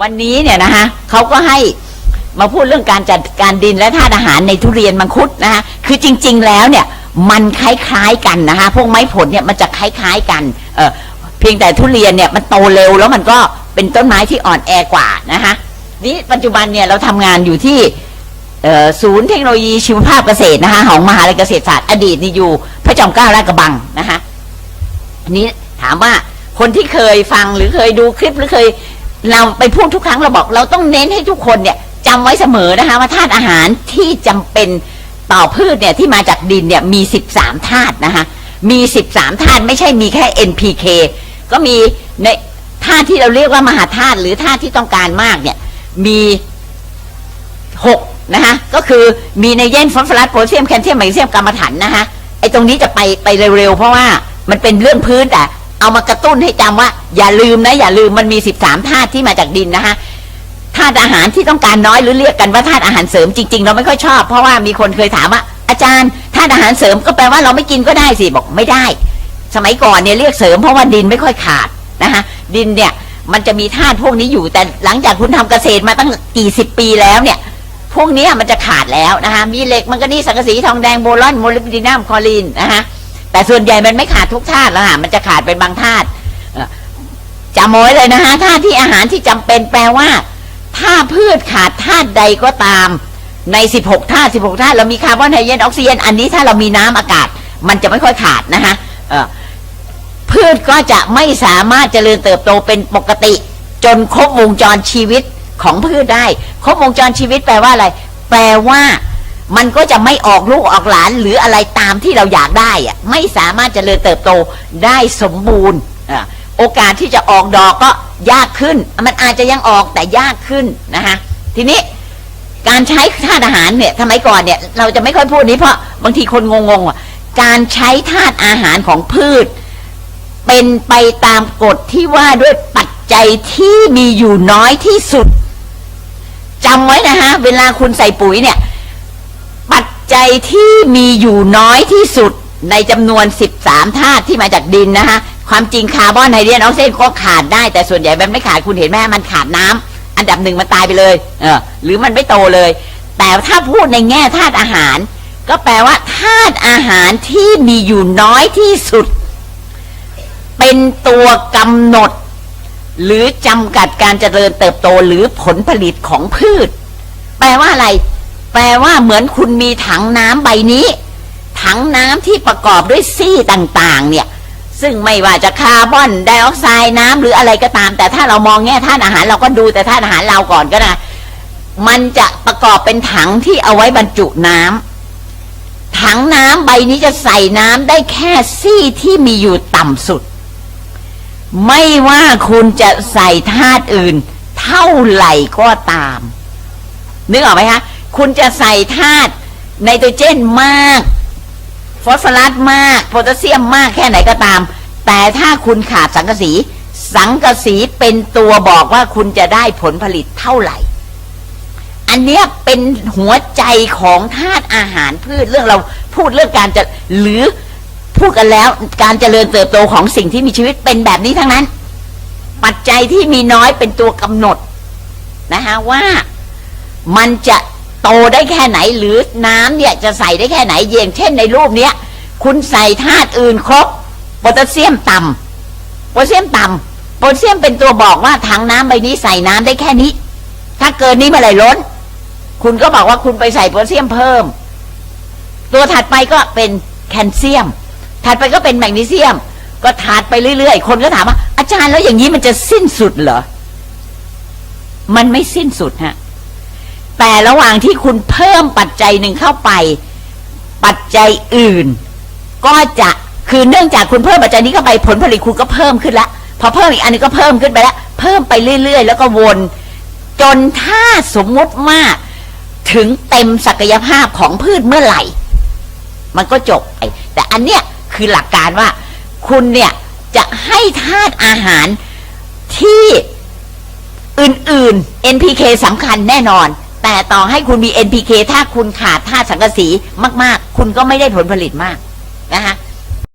วันนี้เนี่ยนะคะเขาก็ให้มาพูดเรื่องการจัดการดินและธาตุอาหารในทุเรียนมังคุดนะคะคือจริง ๆ แล้วเนี่ยมันคล้ายๆกันนะคะพวกไม้ผลเนี่ยมันจะคล้ายๆกันเออเพียงแต่ทุเรียนเนี่ยมันโตเร็วแล้วมันก็เป็นต้นไม้ที่อ่อนแอกว่านะคะนี่ปัจจุบันเนี่ยเราทำงานอยู่ที่ศูนย์เทคโนโลยีชีวภาพเกษตรนะคะของมหาลัยเกษตรศาสตร์อดีตนี่อยู่ พระจอมเกล้าลาดกระบังนะคะอันนี้ถามว่าคนที่เคยฟังหรือเคยดูคลิปหรือเคย เราไปพูดทุกครั้งเราบอก เราต้องเน้นให้ทุกคนเนี่ยจำไว้เสมอนะคะว่าธาตุอาหารที่จำเป็นต่อพืชเนี่ยที่มาจากดินเนี่ยมี 13ธาตุนะคะมี 13ธาตุไม่ใช่มีแค่ NPK ก็มีในธาตุที่เราเรียกว่ามหาธาตุหรือธาตุที่ต้องการมากเนี่ยมีหกนะคะก็คือมีไนเยนฟอสฟอรัสโพแทสเซียมแคลเซียมแมกนีเซียมกรรมฐานนะคะไอ้ตรงนี้จะไปไปเร็วๆเพราะว่ามันเป็นเรื่องพื้นแต่ เอามากระตุ้นให้จำว่า อย่าลืมนะ อย่าลืมมันมี13ธาตุที่มาจากดินนะคะธาตุอาหารที่ต้องการน้อยหรือเรียกกันว่าธาตุอาหารเสริมจริงๆ เราไม่ค่อยชอบ เพราะว่ามีคนเคยถามว่า อาจารย์ธาตุอาหารเสริมก็แปลว่าเราไม่กินก็ได้สิบอกไม่ได้ สมัยก่อนเนี่ยเรียกเสริมเพราะว่าดินไม่ค่อยขาดนะคะดินเนี่ยมันจะมีธาตุพวกนี้อยู่ แต่หลังจากคุณทำเกษตรมาตั้งกี่สิบปีแล้วเนี่ย พวกนี้มันจะขาดแล้วนะคะมีเหล็กมันก็นี่สังกะสีทองแดงโบรอนโมลิบดินัมคอรีนนะคะ แต่ส่วนใหญ่มันไม่ขาดทุกธาตุแล้วค่ะมันจะขาดเป็นบางธาตุจำไว้เลยนะคะธาตุที่อาหารที่จำเป็นแปลว่า ถ้าพืชขาดธาตุใดก็ตาม ใน 16ธาตุ16ธาตุเรามีคาร์บอนไฮเดรนออกซิเจนอันนี้ถ้าเรามีน้ำอากาศ มันจะไม่ค่อยขาดนะคะพืชก็จะไม่สามารถเจริญเติบโตเป็นปกติ จนครบวงจรชีวิตของพืชได้ ครบวงจรชีวิตแปลว่าอะไร แปลว่า มันก็จะไม่ออกลูกออกหลานหรืออะไรตามที่เราอยากได้อะไม่สามารถจเจริญเติบโตได้สมบูรณ์โอกาสที่จะออกดอกก็ยากขึ้น มันอาจจะยังออกแต่ยากขึ้นนะคะทีนี้การใช้ธาตุอาหารเนี่ยสมัยก่อนเนี่ยเราจะไม่ค่อยพูดนี้เพราะบางทีคนงงๆอะการใช้ธาตุอาหารของพืช เป็นไปตามกฎที่ว่าด้วยปัจจัยที่มีอยู่น้อยที่สุดจำไว้นะฮะเวลาคุณใส่ปุ๋ยเนี่ย ปัจจัยที่มีอยู่น้อยที่สุดในจำนวน 13 ธาตุที่มาจากดินนะคะความจริงคาร์บอนไฮเดรนออกซิเจนก็ขาดได้แต่ส่วนใหญ่มันไม่ขาดคุณเห็นไหมมันขาดน้ำอันดับหนึ่งมันตายไปเลยเออหรือมันไม่โตเลย แต่ถ้าพูดในแง่ธาตุอาหาร ก็แปลว่าธาตุอาหารที่มีอยู่น้อยที่สุด เป็นตัวกำหนด หรือจำกัดการเจริญเติบโตหรือผลผลิตของพืช แปลว่าอะไร แปลว่าเหมือนคุณมีถังน้ำใบนี้ ถังน้ำที่ประกอบด้วยซี่ต่างๆ เนี่ย ซึ่งไม่ว่าจะคาร์บอนไดออกไซด์น้ำหรืออะไรก็ตาม แต่ถ้าเรามองแง่ธาตุอาหารเราก็ดูแต่ธาตุอาหารเราก่อนก็ได้มันจะประกอบเป็นถังที่เอาไว้บรรจุน้ำถังน้ำใบนี้จะใส่น้ำได้แค่ซี่ที่มีอยู่ต่ำสุด ไม่ว่าคุณจะใส่ธาตุอื่น เท่าไหร่ก็ตาม นึกออกไหมคะ คุณจะใส่ธาตุไนโตรเจนมาก ฟอสฟอรัสมากโพแทสเซียมมากแค่ไหนก็ตาม แต่ถ้าคุณขาดสังกะสี สังกะสีเป็นตัวบอกว่าคุณจะได้ผลผลิตเท่าไหร่ อันเนี้ยเป็นหัวใจของธาตุอาหารพืชเรื่องเราพูดเรื่องการจะหรือพูดกันแล้วการเจริญเติบโตของสิ่งที่มีชีวิตเป็นแบบนี้ทั้งนั้น ปัจจัยที่มีน้อยเป็นตัวกำหนดนะคะว่ามันจะ โตได้แค่ไหนหรือน้ำเนี่ยจะใส่ได้แค่ไหนอย่างเช่นในรูปเนี้ยคุณใส่ธาตุอื่นครบโพแทสเซียมต่ำโพแทสเซียมต่ำโพแทสเซียมเป็นตัวบอกว่าถังน้ำใบนี้ใส่น้ำได้แค่นี้ ถ้าเกินนี้เมื่อไหร่ล้น คุณก็บอกว่าคุณไปใส่โพแทสเซียมเพิ่ม ตัวถัดไปก็เป็นแคลเซียม ถัดไปก็เป็นแมกนีเซียม ก็ถัดไปเรื่อยๆ คนก็ถามว่า อาจารย์แล้วอย่างนี้มันจะสิ้นสุดเหรอ มันไม่สิ้นสุดฮะ แต่ระหว่างที่คุณเพิ่มปัจจัยหนึ่งเข้าไป ปัจจัยอื่น ก็จะคือเนื่องจากคุณเพิ่มปัจจัยนี้เข้าไปผลผลิตคุณก็เพิ่มขึ้นละพอเพิ่มอีกอันนึงก็เพิ่มขึ้นไปล้วเพิ่มไปเรื่อย ๆ แล้วก็วน จนถ้าสมมุติว่าถึงเต็มศักยภาพของพืชเมื่อไหร่ มันก็จบไปแต่อันเนี้ยคือหลักการว่า คุณเนี่ยจะให้ธาตุอาหารที่อื่น ๆ NPK สำคัญแน่นอน แต่ต่อให้คุณมี NPK ถ้าคุณขาดธาตุสังกะสีมาก ๆ คุณก็ไม่ได้ผลผลิตมากนะคะ